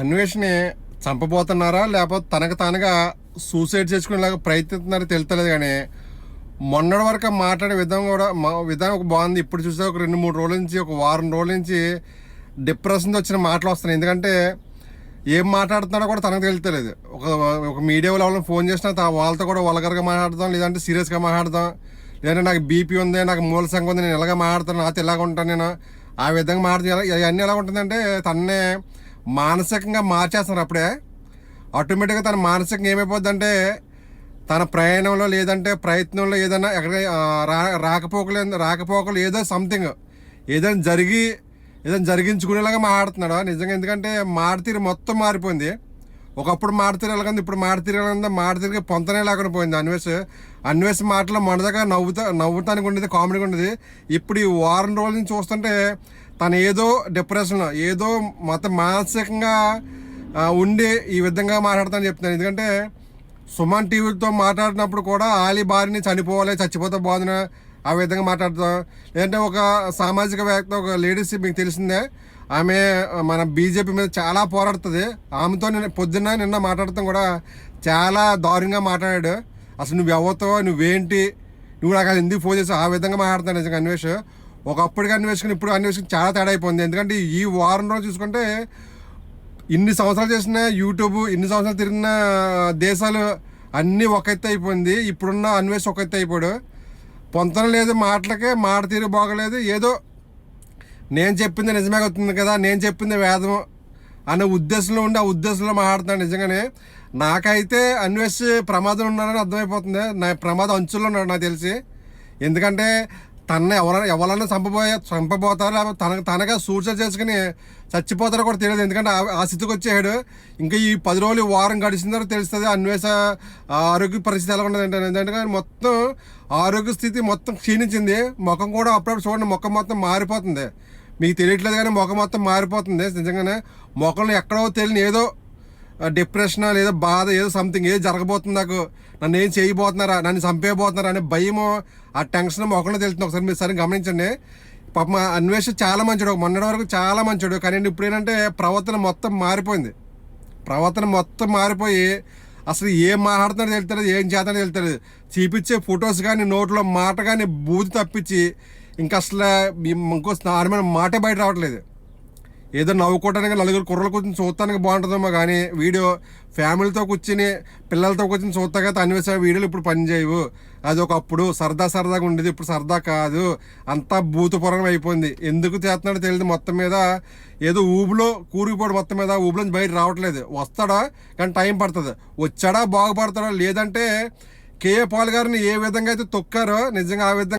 అన్వేషణి చంపబోతున్నారా? లేకపోతే తనకు తానుగా సూసైడ్ చేసుకునేలాగా ప్రయత్నిస్తున్నారో తెలుస్తలేదు కానీ మొన్నటి వరకు మాట్లాడే విధానం కూడా మా విధానం ఒక బాగుంది. ఇప్పుడు చూస్తే ఒక రెండు మూడు రోజుల నుంచి ఒక వారం రోజుల నుంచి డిప్రెషన్తో వచ్చిన మాటలు వస్తున్నాయి. ఎందుకంటే ఏం మాట్లాడుతున్నాడో కూడా తనకు తెలుస్తలేదు ఒక ఒక మీడియా వాళ్ళని ఫోన్ చేసినా వాళ్ళతో కూడా వలగరగా మాట్లాడదాం లేదంటే సీరియస్గా మాట్లాడదాం. లేదంటే నాకు బీపీ ఉంది నాకు మూల సంఘం ఉంది నేను ఎలాగ మాట్లాడతాను నాతో ఎలాగ ఉంటాను నేను ఆ విధంగా మాట్లాడుతూ ఇవన్నీ ఎలా ఉంటుందంటే తన్నే మానసికంగా మార్చేస్తున్నారు అప్పుడే. ఆటోమేటిక్గా తన మానసికంగా ఏమైపోద్దంటే తన ప్రయాణంలో లేదంటే ప్రయత్నంలో ఏదైనా ఎక్కడ రా రాకపోకలు రాకపోకలు ఏదో సంథింగ్. ఏదైనా జరిగి ఏదైనా జరిగించుకునేలాగా మాట్లాడుతున్నాడు? నిజంగా ఎందుకంటే మాడతీరు మొత్తం మారిపోయింది. ఒకప్పుడు మాడతీరు ఎలాగంది ఇప్పుడు మాడతీరు ఎలాగంది మాడతీరుకి పొంతనే లేకుండా పోయింది. అన్వేష్ అన్వేష్ మాటలో మొదటగా నవ్వుతా నవ్వుతానికి ఉండేది కామెడీగా ఉండేది. ఇప్పుడు ఈ వారం రోజుల నుంచి చూస్తుంటే తను ఏదో డిప్రెషన్ ఏదో మత మానసికంగా ఉండి ఈ విధంగా మాట్లాడతానని చెప్తున్నాను. ఎందుకంటే సుమన్ టీవీతో మాట్లాడినప్పుడు కూడా ఆలి బారిని చనిపోవాలి చచ్చిపోతే బాధన ఆ విధంగా మాట్లాడతాం. లేదంటే ఒక సామాజిక వేత్త ఒక లేడీస్ మీకు తెలిసిందే ఆమె మన బీజేపీ మీద చాలా పోరాడుతుంది. ఆమెతో నేను పొద్దున్న నిన్న మాట్లాడతాం కూడా చాలా దారుణంగా మాట్లాడాడు. అసలు నువ్వు ఎవరితో నువ్వేంటి? నువ్వు నాకు అసలు ఎందుకు ఫోన్ చేసావు? ఆ విధంగా మాట్లాడతాను నిజంగా అన్వేష్. ఒకప్పటికి అన్వేషణ ఇప్పుడు అన్వేషణ చాలా తేడా అయిపోయింది. ఎందుకంటే ఈ వారం రోజు చూసుకుంటే ఇన్ని సంవత్సరాలు చేసిన యూట్యూబ్ ఇన్ని సంవత్సరాలు తిరిగిన దేశాలు అన్నీ ఒక ఎత్తు అయిపోయింది. ఇప్పుడున్న అన్వేషణ ఒక ఎత్తు అయిపోయాడు పొంతన లేదు మాటలకే మాట తీరు బాగలేదు. ఏదో నేను చెప్పింది నిజమే అవుతుంది కదా నేను చెప్పింది వేదం అనే ఉద్దేశంలో ఉండి ఆ ఉద్దేశంలో మాట్లాడుతున్నాను నిజంగానే. నాకైతే అన్వేష్ ప్రమాదం ఉన్నాడని అర్థమైపోతుంది. నా ప్రమాదం అంచుల్లో ఉన్నాడు నాకు తెలిసి. ఎందుకంటే తన ఎవరైనా ఎవరైనా చంపబోయే చంపబోతారో లేకపోతే తనగా సూసైడ్ చేసుకుని చచ్చిపోతారో కూడా తెలియదు. ఎందుకంటే ఆ- స్థితికి వచ్చాడు ఇంకా ఈ పది రోజులు ఈ వారం గడిచిన తెలుస్తుంది అన్వేష ఆరోగ్య పరిస్థితి ఎలా ఉండదు అంటే ఎందుకంటే మొత్తం ఆరోగ్య స్థితి మొత్తం క్షీణించింది. ముఖం కూడా అప్పుడప్పుడు చూడండి ముఖం మొత్తం మారిపోతుంది. మీకు తెలియట్లేదు కానీ ముఖం మొత్తం మారిపోతుంది. నిజంగానే ముఖంలో ఎక్కడో తెలియని ఏదో డిప్రెషన్ లేదా బాధ ఏదో సంథింగ్ ఏదో జరగబోతుంది నాకు. నన్ను ఏం చేయబోతున్నారా? నన్ను చంపేయబోతున్నారా అనే భయము ఆ టెన్షన్ ఒకళ్ళు తెలుస్తుంది. ఒకసారి మీరు సరే గమనించండి. పాప అన్వేషణ చాలా మంచిడు. మొన్నటి వరకు చాలా మంచిడు. కానీ ఇప్పుడు ఏంటంటే ప్రవర్తన మొత్తం మారిపోయింది. ప్రవర్తన మొత్తం మారిపోయి అసలు ఏం మాట్లాడుతున్నారో తెలుతలేదు ఏం చేస్తానో తెలుస్తుంది చూపించే ఫొటోస్ కానీ నోట్లో మాట కానీ బూతి తప్పించి ఇంకా అసలు ఇంకో నార్మల్ మాటే బయట రావట్లేదు. ఏదో నవ్వుకోవడానికి నలుగురు కుర్రలు కూర్చొని చూడటానికి బాగుంటుందమ్మా కానీ వీడియో ఫ్యామిలీతో కూర్చుని పిల్లలతో కూర్చొని చూస్తాగా అన్వేషణ వీడియోలు ఇప్పుడు పనిచేయవు అది ఒకప్పుడు సరదా సరదాగా ఉండేది ఇప్పుడు సరదా కాదు. అంతా భూతపురం అయిపోయింది. ఎందుకు చేస్తున్నాడో తెలియదు మొత్తం మీద. ఏదో ఊబులో కూరుకుపోడు మొత్తం మీద ఊబులో బయట రావట్లేదు. వస్తాడా? కానీ టైం పడుతుంది. వచ్చాడా? బాగుపడతాడా? లేదంటే కేఏ పాల్ గారిని ఏ విధంగా అయితే తొక్కారో నిజంగా ఆ విధంగా